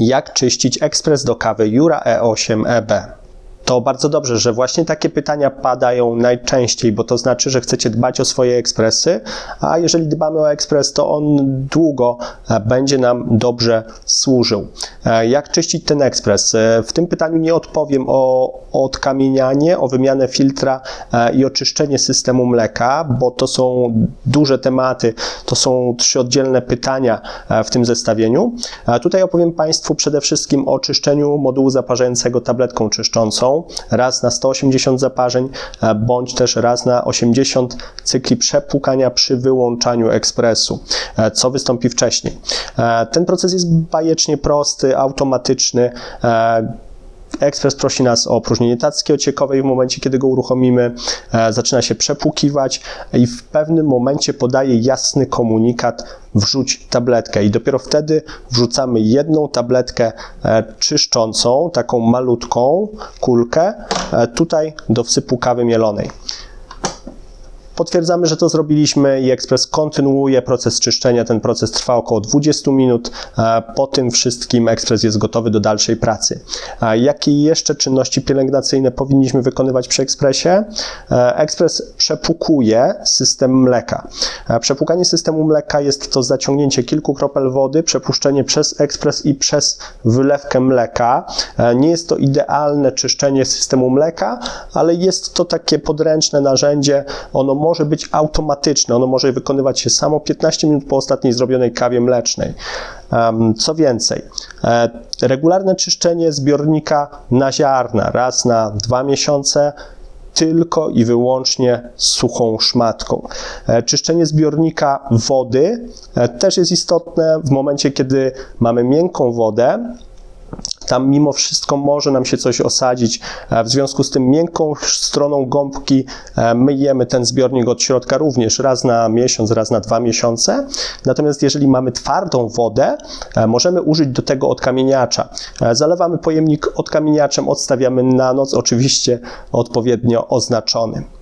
Jak czyścić ekspres do kawy Jura E E8 EB? To bardzo dobrze, że właśnie takie pytania padają najczęściej, bo to znaczy, że chcecie dbać o swoje ekspresy, a jeżeli dbamy o ekspres, to on długo e, będzie nam dobrze służył. E, Jak czyścić ten ekspres? E, W tym pytaniu nie odpowiem o odkamienianie, o wymianę filtra i oczyszczenie systemu mleka, bo to są duże tematy, to są trzy oddzielne pytania w tym zestawieniu. Tutaj opowiem Państwu przede wszystkim o czyszczeniu modułu zaparzającego tabletką czyszczącą raz na 180 zaparzeń, e, bądź też raz na 80 cykli przepłukania przy wyłączaniu ekspresu, e, co wystąpi wcześniej. E, Ten proces jest bajecznie prosty, automatyczny. Ekspres prosi nas o opróżnienie tacki ociekowej w momencie, kiedy go uruchomimy. E, zaczyna się przepłukiwać i w pewnym momencie podaje jasny komunikat wrzuć tabletkę i dopiero wtedy wrzucamy jedną tabletkę e, czyszczącą, taką malutką kulkę e, tutaj do wsypu kawy mielonej. Potwierdzamy, że to zrobiliśmy i ekspres kontynuuje proces czyszczenia. Ten proces trwa około 20 minut. E, Po tym wszystkim ekspres jest gotowy do dalszej pracy. A Jakie jeszcze czynności pielęgnacyjne powinniśmy wykonywać przy ekspresie? E, Ekspres przepłukuje system mleka. E, Przepłukanie systemu mleka jest to zaciągnięcie kilku kropel wody, przepuszczenie przez ekspres i przez wylewkę mleka. E, Nie jest to idealne czyszczenie systemu mleka, ale jest to takie podręczne narzędzie. Ono może być automatyczne, ono może wykonywać się samo 15 minut po ostatniej zrobionej kawie mlecznej. Co więcej, e, regularne czyszczenie zbiornika na ziarna raz na dwa miesiące tylko i wyłącznie suchą szmatką. E, Czyszczenie zbiornika wody e, też jest istotne w momencie, kiedy mamy miękką wodę, tam mimo wszystko może nam się coś osadzić. E, W związku z tym miękką stroną gąbki e, myjemy ten zbiornik od środka również raz na miesiąc, raz na dwa miesiące. Natomiast jeżeli mamy twardą wodę, e, możemy użyć do tego odkamieniacza. Zalewamy pojemnik odkamieniaczem, odstawiamy na noc, oczywiście odpowiednio oznaczonym.